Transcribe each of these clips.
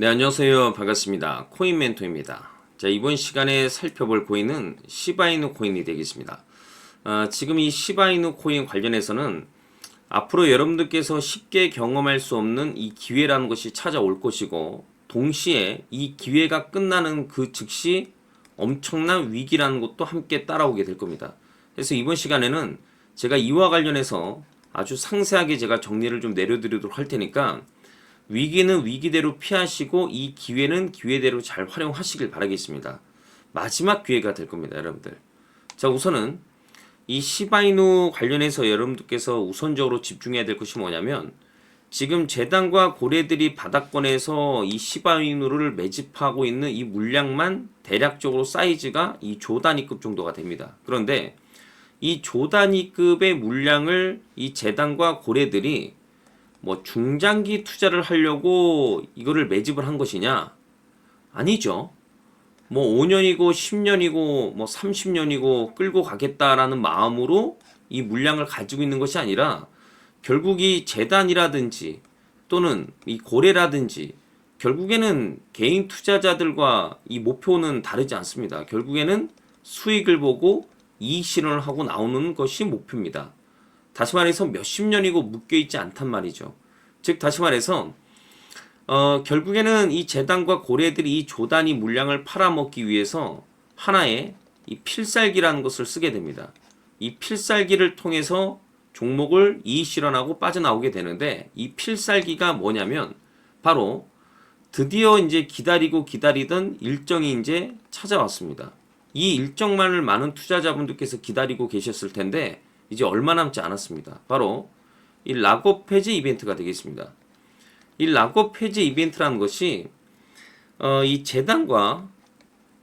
네, 안녕하세요. 반갑습니다. 코인 멘토입니다. 자, 이번 시간에 살펴볼 코인은 시바이누 코인이 되겠습니다. 아, 지금 이 시바이누 코인 관련해서는 앞으로 여러분들께서 쉽게 경험할 수 없는 이 기회라는 것이 찾아올 것이고, 동시에 이 기회가 끝나는 그 즉시 엄청난 위기라는 것도 함께 따라오게 될 겁니다. 그래서 이번 시간에는 제가 이와 관련해서 아주 상세하게 제가 정리를 좀 내려드리도록 할 테니까 위기는 위기대로 피하시고 이 기회는 기회대로 잘 활용하시길 바라겠습니다. 마지막 기회가 될 겁니다, 여러분들. 자, 우선은 이 시바이누 관련해서 여러분들께서 우선적으로 집중해야 될 것이 뭐냐면 지금 재단과 고래들이 바닥권에서 이 시바이누를 매집하고 있는 이 물량만 대략적으로 사이즈가 이 조 단위급 정도가 됩니다. 그런데 이 조 단위급의 물량을 이 재단과 고래들이 뭐 중장기 투자를 하려고 이거를 매집을 한 것이냐? 아니죠. 뭐 5년이고 10년이고 뭐 30년이고 끌고 가겠다라는 마음으로 이 물량을 가지고 있는 것이 아니라 결국 이 재단이라든지 또는 이 고래라든지 결국에는 개인 투자자들과 이 목표는 다르지 않습니다. 결국에는 수익을 보고 이익 실현을 하고 나오는 것이 목표입니다. 다시 말해서 몇십 년이고 묶여 있지 않단 말이죠. 즉 다시 말해서 어, 결국에는 이 재단과 고래들이 이 조단위 물량을 팔아먹기 위해서 하나의 이 필살기라는 것을 쓰게 됩니다. 이 필살기를 통해서 종목을 이익 실현하고 빠져나오게 되는데 이 필살기가 뭐냐면 바로 드디어 이제 기다리고 기다리던 일정이 이제 찾아왔습니다. 이 일정만을 많은 투자자분들께서 기다리고 계셨을 텐데 이제 얼마 남지 않았습니다. 바로 이 락업 폐지 이벤트가 되겠습니다. 이 락업 폐지 이벤트라는 것이 어, 이 재단과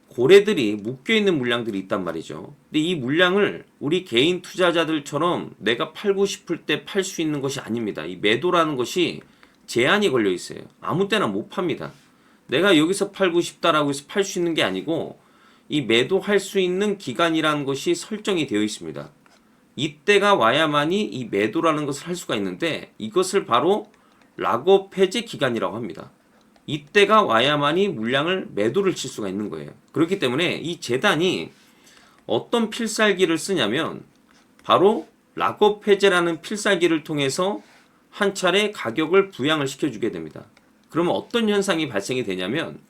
고래들이 묶여 있는 물량들이 있단 말이죠. 근데 이 물량을 우리 개인 투자자들처럼 내가 팔고 싶을 때 팔 수 있는 것이 아닙니다. 이 매도라는 것이 제한이 걸려 있어요. 아무 때나 못 팝니다. 내가 여기서 팔고 싶다라고 해서 팔 수 있는 게 아니고 이 매도할 수 있는 기간이라는 것이 설정이 되어 있습니다. 이때가 와야만이 이 매도라는 것을 할 수가 있는데 이것을 바로 락업 해제 기간이라고 합니다. 이때가 와야만이 물량을 매도를 칠 수가 있는 거예요. 그렇기 때문에 이 재단이 어떤 필살기를 쓰냐면 바로 락업 해제라는 필살기를 통해서 한 차례 가격을 부양을 시켜주게 됩니다. 그러면 어떤 현상이 발생이 되냐면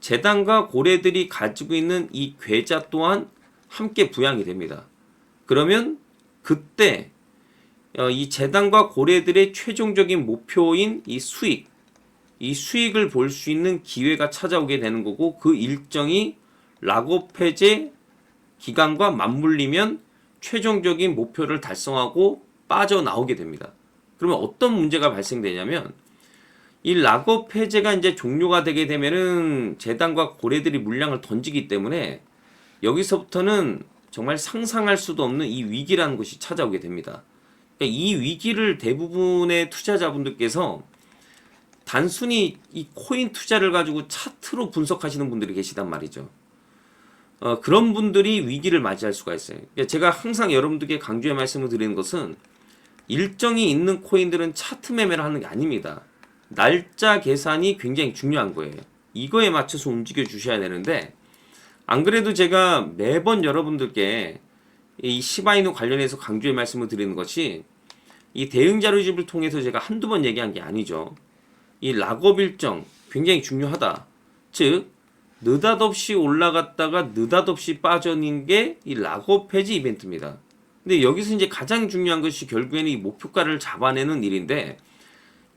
재단과 고래들이 가지고 있는 이 괴자 또한 함께 부양이 됩니다. 그러면 그때 어, 이 재단과 고래들의 최종적인 목표인 이 수익, 이 수익을 볼 수 있는 기회가 찾아오게 되는 거고 그 일정이 락업 해제 기간과 맞물리면 최종적인 목표를 달성하고 빠져나오게 됩니다. 그러면 어떤 문제가 발생되냐면 이 락업 해제가 이제 종료가 되게 되면은 재단과 고래들이 물량을 던지기 때문에 여기서부터는 정말 상상할 수도 없는 이 위기라는 것이 찾아오게 됩니다. 그러니까 이 위기를 대부분의 투자자분들께서 단순히 이 코인 투자를 가지고 차트로 분석하시는 분들이 계시단 말이죠. 어, 그런 분들이 위기를 맞이할 수가 있어요. 그러니까 제가 항상 여러분들께 강조해 말씀을 드리는 것은 일정이 있는 코인들은 차트 매매를 하는 게 아닙니다. 날짜 계산이 굉장히 중요한 거예요. 이거에 맞춰서 움직여 주셔야 되는데 안 그래도 제가 매번 여러분들께 이 시바이누 관련해서 강조의 말씀을 드리는 것이 이 대응 자료집을 통해서 제가 한두 번 얘기한 게 아니죠. 이 락업 일정 굉장히 중요하다. 즉 느닷없이 올라갔다가 느닷없이 빠져는 게 이 락업 해지 이벤트입니다. 근데 여기서 이제 가장 중요한 것이 결국에는 이 목표가를 잡아내는 일인데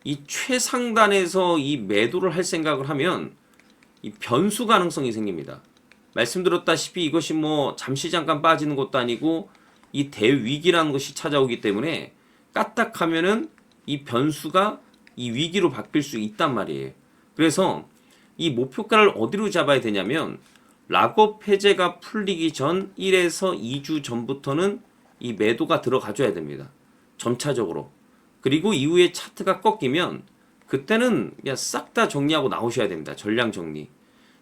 이 최상단에서 이 매도를 할 생각을 하면 이 변수 가능성이 생깁니다. 말씀드렸다시피 이것이 뭐 잠시 잠깐 빠지는 것도 아니고 이 대위기라는 것이 찾아오기 때문에 까딱하면은 이 변수가 이 위기로 바뀔 수 있단 말이에요. 그래서 이 목표가를 어디로 잡아야 되냐면 락업 해제가 풀리기 전 1에서 2주 전부터는 이 매도가 들어가줘야 됩니다. 점차적으로. 그리고 이후에 차트가 꺾이면 그때는 그냥 싹 다 정리하고 나오셔야 됩니다. 전량 정리.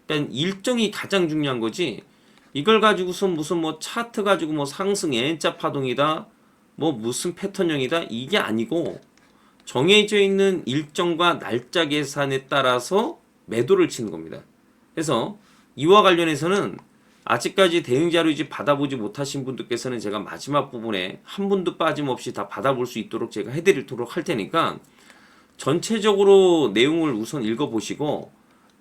그러니까 일정이 가장 중요한 거지. 이걸 가지고서 무슨 뭐 차트 가지고 뭐 상승 N자 파동이다. 뭐 무슨 패턴형이다. 이게 아니고 정해져 있는 일정과 날짜 계산에 따라서 매도를 치는 겁니다. 그래서 이와 관련해서는 아직까지 대응 자료지 받아보지 못하신 분들께서는 제가 마지막 부분에 한 분도 빠짐없이 다 받아볼 수 있도록 제가 해드리도록 할 테니까 전체적으로 내용을 우선 읽어보시고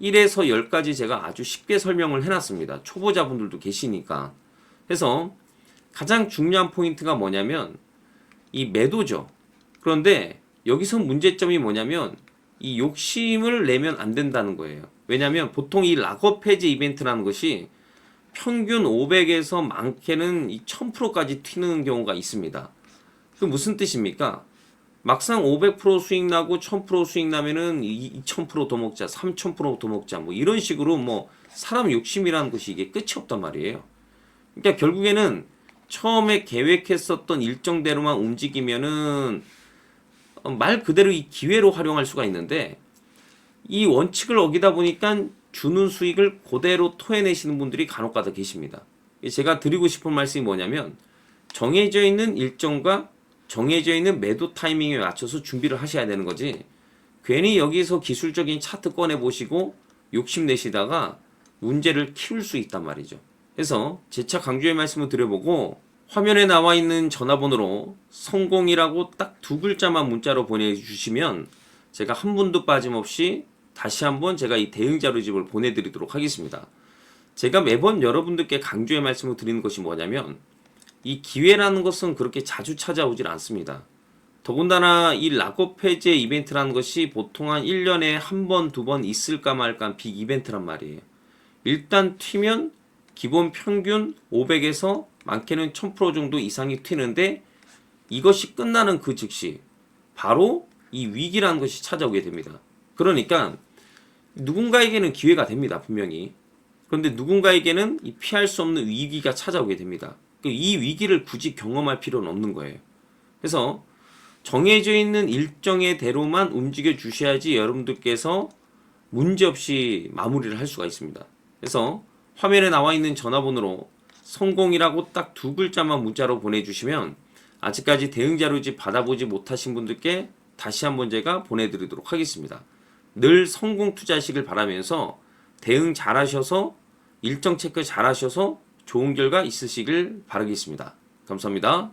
1에서 10까지 제가 아주 쉽게 설명을 해놨습니다. 초보자분들도 계시니까. 그래서 가장 중요한 포인트가 뭐냐면 이 매도죠. 그런데 여기서 문제점이 뭐냐면 이 욕심을 내면 안 된다는 거예요. 왜냐하면 보통 이 락업 해지 이벤트라는 것이 평균 500에서 많게는 이 1000%까지 튀는 경우가 있습니다. 그 무슨 뜻입니까? 막상 500% 수익 나고 1000% 수익 나면은 2000%더 먹자, 3000%더 먹자, 뭐 이런 식으로 뭐 사람 욕심이라는 것이 이게 끝이 없단 말이에요. 그러니까 결국에는 처음에 계획했었던 일정대로만 움직이면은 어, 말 그대로 이 기회로 활용할 수가 있는데 이 원칙을 어기다 보니까 주는 수익을 그대로 토해내시는 분들이 간혹 가다 계십니다. 제가 드리고 싶은 말씀이 뭐냐면 정해져 있는 일정과 정해져 있는 매도 타이밍에 맞춰서 준비를 하셔야 되는 거지. 괜히 여기서 기술적인 차트 꺼내 보시고 욕심 내시다가 문제를 키울 수 있단 말이죠. 그래서 재차 강조의 말씀을 드려보고 화면에 나와 있는 전화번호로 성공이라고 딱 두 글자만 문자로 보내주시면 제가 한 분도 빠짐없이 다시 한번 제가 이 대응 자료집을 보내드리도록 하겠습니다. 제가 매번 여러분들께 강조의 말씀을 드리는 것이 뭐냐면 이 기회라는 것은 그렇게 자주 찾아오질 않습니다. 더군다나 이 락업 해제 이벤트라는 것이 보통 한 1년에 한 번, 두 번 있을까 말까 빅 이벤트란 말이에요. 일단 튀면 기본 평균 500에서 많게는 1000% 정도 이상이 튀는데 이것이 끝나는 그 즉시 바로 이 위기라는 것이 찾아오게 됩니다. 그러니까 누군가에게는 기회가 됩니다. 분명히. 그런데 누군가에게는 이 피할 수 없는 위기가 찾아오게 됩니다. 그이 위기를 굳이 경험할 필요는 없는 거예요. 그래서 정해져 있는 일정의 대로만 움직여 주셔야지 여러분들께서 문제없이 마무리를 할 수가 있습니다. 그래서 화면에 나와 있는 전화번호로 성공이라고 딱 두 글자만 문자로 보내주시면 아직까지 대응 자료집 받아보지 못하신 분들께 다시 한번 제가 보내드리도록 하겠습니다. 늘 성공 투자하시길 바라면서 대응 잘하셔서 일정 체크 잘하셔서 좋은 결과 있으시길 바라겠습니다. 감사합니다.